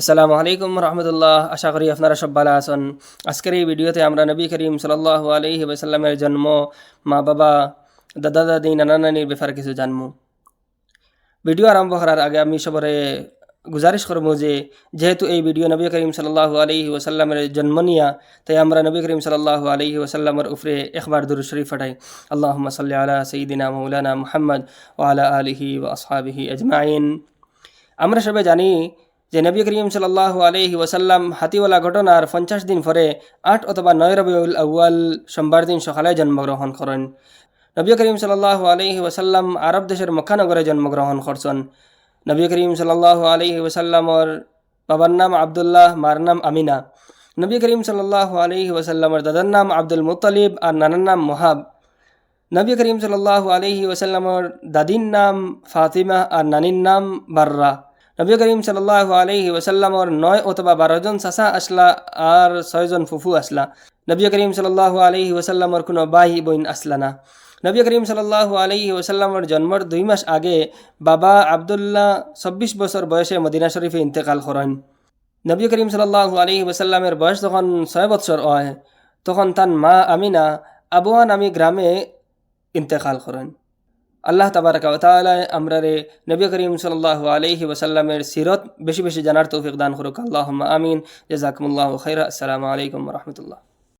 আসসালামু আলাইকুম রহমতুল্লাহ। আশা করি আপনারা সব ভালো আছেন। আজকের এই ভিডিওতে আমরা নবী করিম সাল্লাহ আলহি ওসাল্লামের জন্ম মা বাবা দাদা দাদি নানা নানির ব্যাপারে কিছু জানব। ভিডিও আরম্ভ করার আগে আমি সবরে গুজারিশ করব যে, যেহেতু এই ভিডিও নবী করিম সাল্লাহ আলহি ওসাল্লামের জন্ম নিয়া, তাই আমরা নবী করিম সাল্লাহ আলহি ওসাল্লামের উপরে একবার দুরু শরীফ ফাটাই আল্লাহ সাল্লি আলা সঈদিনা মৌলানা মুহাম্মদ ও আলা আলিহি আসহাবিহি আজমাইন। আমরা সবাই জানি যে নবী করিম সাল্লাহ আলহি ওসাল্লাম হাতিওয়ালা ঘটনার পঞ্চাশ দিন পরে আট অথবা নয় রবিউল আউয়াল সোমবার দিন সকালে জন্মগ্রহণ করেন। নবী করিম সাল্লাহ আলহি ওসাল্লাম আরব দেশের মক্কানগরে জন্মগ্রহণ করছেন। নবী করিম সাল্লাহ আলহি ওসাল্লামর বাবার নাম আবদুল্লাহ, মার নাম আমিনা। নবী করিম সাল্লাহ আলহি ওসাল্লামর দাদার নাম আব্দুল মুতালিব আর নানার নাম মোহাব। নবী করিম সাল্লাহ আলহি ওসাল্লামর দাদির নাম ফাতিমা আর নানির নাম বার্রা। নবী করিম সাল্লাহ আলহি ওসাল্লামর নয় অথবা বারো জন চাচা আসলা আর ছয়জন ফুফু আসলা। নবী করিম সাল্লাহ আলহি ওসাল্লামর কোনো বাই বইন আসলা না। নবী করিম সাল্লাহ আলহি ওসাল্লামর জন্মর দুই মাস আগে বাবা আবদুল্লাহ চব্বিশ বছর বয়সে মদিনা শরীফে ইন্তেকাল করেন। নবী করিম সাল্লাহ আলহি ওসাল্লামের বয়স যখন ছয় বছর হয়, তখন তার মা আমিনা আবুয়া নামী গ্রামে ইন্তেকাল করেন। আল্লাহ তাবারকালা আমরারে নবী করিম সাল্লাহ আলহি ওসাল্লামের সিরত বেশি বেশি জানার তৌফিক দান করুক। আল্লাহ আমিন। জাজাকুমুল্লাহ খৈর আসসালামু আলাইকুম রহমতুল্লাহ।